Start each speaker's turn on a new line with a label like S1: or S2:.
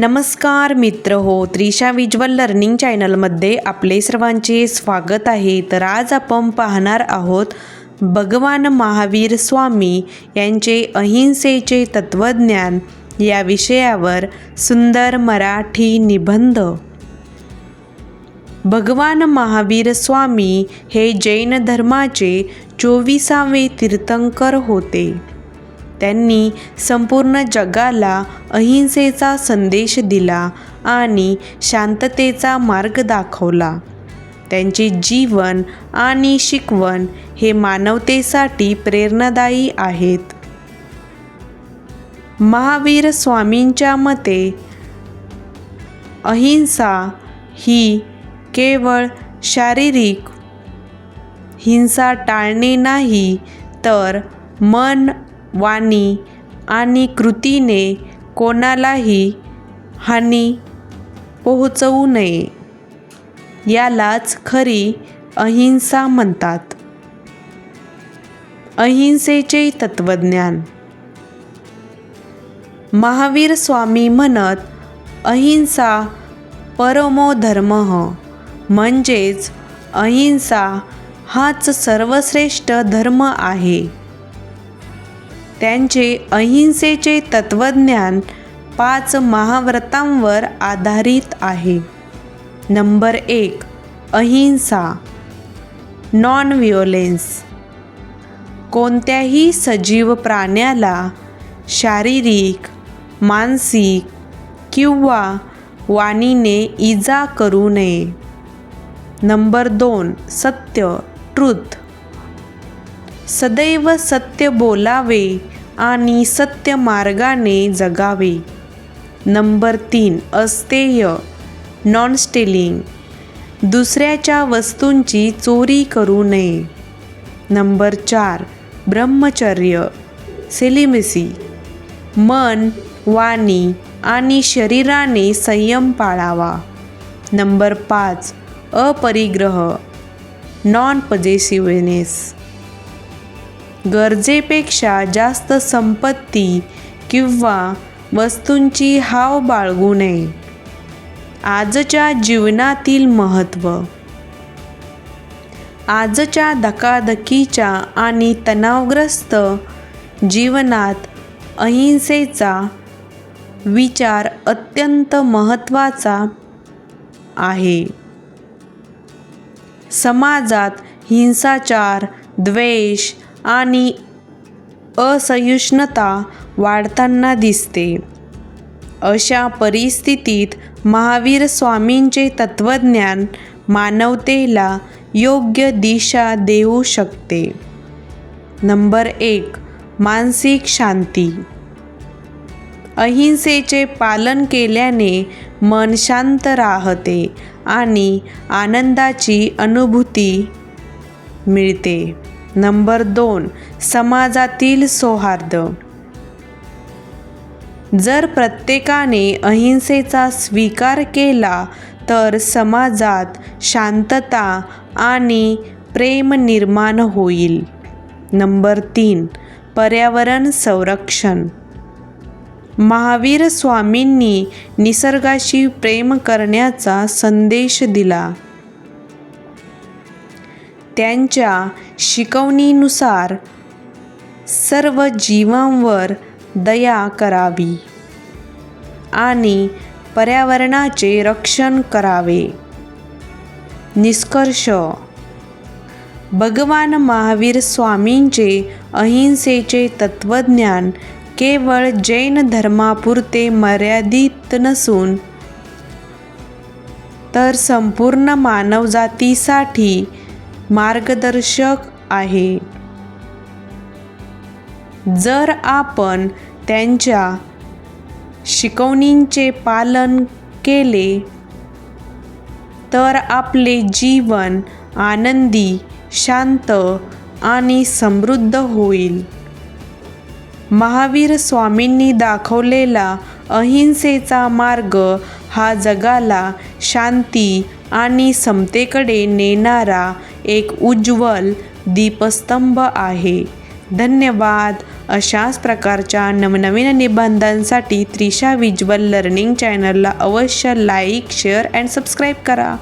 S1: नमस्कार मित्र हो त्रिशा विज्वल लर्निंग चॅनलमध्ये आपले सर्वांचे स्वागत आहे. तर आज आपण पाहणार आहोत भगवान महावीर स्वामी यांचे अहिंसेचे तत्त्वज्ञान या विषयावर सुंदर मराठी निबंध. भगवान महावीर स्वामी हे जैन धर्माचे चोवीसावे तीर्थंकर होते. त्यांनी संपूर्ण जगाला अहिंसेचा संदेश दिला आणि शांततेचा मार्ग दाखवला. त्यांचे जीवन आणि शिकवण हे मानवतेसाठी प्रेरणादायी आहेत. महावीर स्वामींच्या मते अहिंसा ही केवळ शारीरिक हिंसा टाळणे नाही तर मन वाणी आणि कृतीने कोणालाही हानी पोहोचवू नये. यालाच खरी अहिंसा म्हणतात. अहिंसेचे तत्त्वज्ञान. महावीर स्वामी म्हणत अहिंसा परमो धर्म म्हणजेच अहिंसा हाच सर्वश्रेष्ठ धर्म आहे. त्यांचे अहिंसेचे तत्त्वज्ञान पाच महाव्रतांवर आधारित आहे. नंबर एक अहिंसा. नॉन व्हिओलेन्स कोणत्याही सजीव प्राण्याला शारीरिक मानसिक किंवा वाणीने इजा करू नये. नंबर दोन सत्य ट्रुथ सदैव सत्य बोलावे आणि सत्य मार्गाने जगावे. नंबर तीन अस्तेय नॉन स्टेलिंग दुसऱ्याच्या वस्तूंची चोरी करू नये. नंबर चार ब्रह्मचर्य सेलिमेसी. मन वाणी आणि शरीराने संयम पाळावा. नंबर पाच अपरिग्रह नॉन पजेसिव्हनेस गरजेपेक्षा जास्त संपत्ती किंवा वस्तूंची हाव बाळगू नये. आजच्या जीवनातील महत्त्व. आजच्या धकाधकीच्या आणि तणावग्रस्त जीवनात अहिंसेचा विचार अत्यंत महत्त्वाचा आहे. समाजात हिंसाचार द्वेष आणि असहिष्णुता वाढताना दिसते. अशा परिस्थितीत महावीर स्वामींचे तत्त्वज्ञान मानवतेला योग्य दिशा देऊ शकते. नंबर एक मानसिक शांती. अहिंसेचे पालन केल्याने मन शांत राहते आणि आनंदाची अनुभूती मिळते. नंबर दोन समाजातील सौहार्द. जर प्रत्येकाने अहिंसेचा स्वीकार केला तर समाजात शांतता आणि प्रेम निर्माण होईल. नंबर तीन पर्यावरण संरक्षण. महावीर स्वामींनी निसर्गाशी प्रेम करण्याचा संदेश दिला. त्यांच्या शिकवणीनुसार सर्व जीवांवर दया करावी आणि पर्यावरणाचे रक्षण करावे. निष्कर्ष. भगवान महावीर स्वामींचे अहिंसेचे तत्त्वज्ञान केवळ जैन धर्मापुरते मर्यादित नसून तर संपूर्ण मानवजातीसाठी मार्गदर्शक आहे. जर आपण त्यांच्या शिकवणींचे पालन केले तर आपले जीवन आनंदी शांत आणि समृद्ध होईल. महावीर स्वामींनी दाखवलेला अहिंसेचा मार्ग हा जगाला शांती आणि समतेकडे नेणारा एक उज्ज्वल दीपस्तंभ आहे. धन्यवाद. अशाच प्रकारच्या नवनवीन निबंधांसाठी त्रिशा विज्युअल लर्निंग चॅनलला अवश्य लाईक शेअर अँड सबस्क्राईब करा.